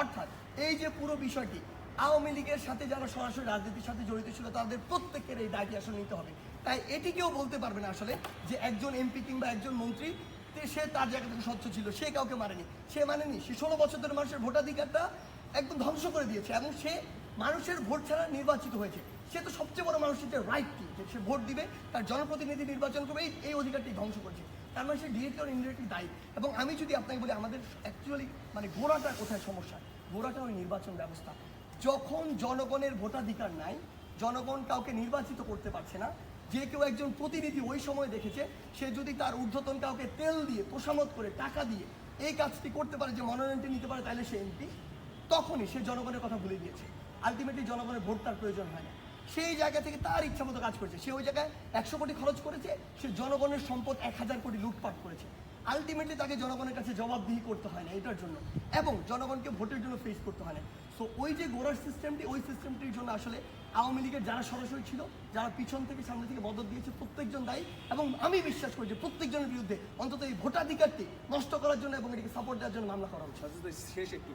অর্থাৎ এই যে পুরো বিষয়টি, আওয়ামী লীগের সাথে যারা সরাসরি রাজনীতির সাথে জড়িত ছিল, তাদের প্রত্যেকের এই দায়টি আসলে নিতে হবে। তাই এটি কেউ বলতে পারবে না আসলে যে একজন এমপি কিংবা একজন মন্ত্রী সে তার জায়গা থেকে স্বচ্ছ ছিল, সে কাউকে মানেনি সে মানেনি, সে ষোলো বছর ধরে মানুষের ভোটাধিকারটা একদম ধ্বংস করে দিয়েছে এবং সে মানুষের ভোট ছাড়া নির্বাচিত হয়েছে। সে তো সবচেয়ে বড় মানুষের যে রাইট কি যে সে ভোট দিবে, তার জনপ্রতিনিধি নির্বাচন করবে এই অধিকারটি ধ্বংস করেছে। তার মানে সে ডিরেক্টলি আর ইনডিরেক্টলি দায়ী। এবং আমি যদি আপনাকে বলি, আমাদের অ্যাকচুয়ালি মানে গোড়াটা কোথায় সমস্যা? গোড়াটা ওই নির্বাচন ব্যবস্থা। যখন জনগণের ভোটাধিকার নাই, জনগণ কাউকে নির্বাচিত করতে পারছে না, যে কেউ একজন প্রতিনিধি ওই সময় দেখেছে, সে যদি তার ঊর্ধ্বতন কাউকে তেল দিয়ে তোষামত করে, টাকা দিয়ে এই কাজটি করতে পারে, যে মনোনয়নটি নিতে পারে, তাহলে সে এমপি, তখনই সে জনগণের কথা ভুলে গিয়েছে। আলটিমেটলি জনগণের ভোট তার প্রয়োজন হয় না। সেই জায়গা থেকে তার ইচ্ছা মতো কাজ করেছে। সে ওই জায়গায় একশো কোটি খরচ করেছে, সে জনগণের সম্পদ এক হাজার কোটি লুটপাট করেছে। আলটিমেটলি তাকে জনগণের কাছে জবাবদিহি করতে হয় না এটার জন্য, এবং জনগণকে ভোটের জন্য ফেস করতে হয় না। সো ওই যে গোড়ার সিস্টেমটি ওই সিস্টেমটির জন্য আসলে আওয়ামী লীগের যারা সরাসরি ছিল, যারা পিছন থেকে সামনে থেকে মদত দিয়েছে, প্রত্যেকজন দায়ী, এবং আমি বিশ্বাস করি যে প্রত্যেকজনের বিরুদ্ধে অন্তত এই ভোটাধিকারটি নষ্ট করার জন্য এবং এটিকে সাপোর্ট দেওয়ার জন্য মামলা করা উচিত। শেষ একটু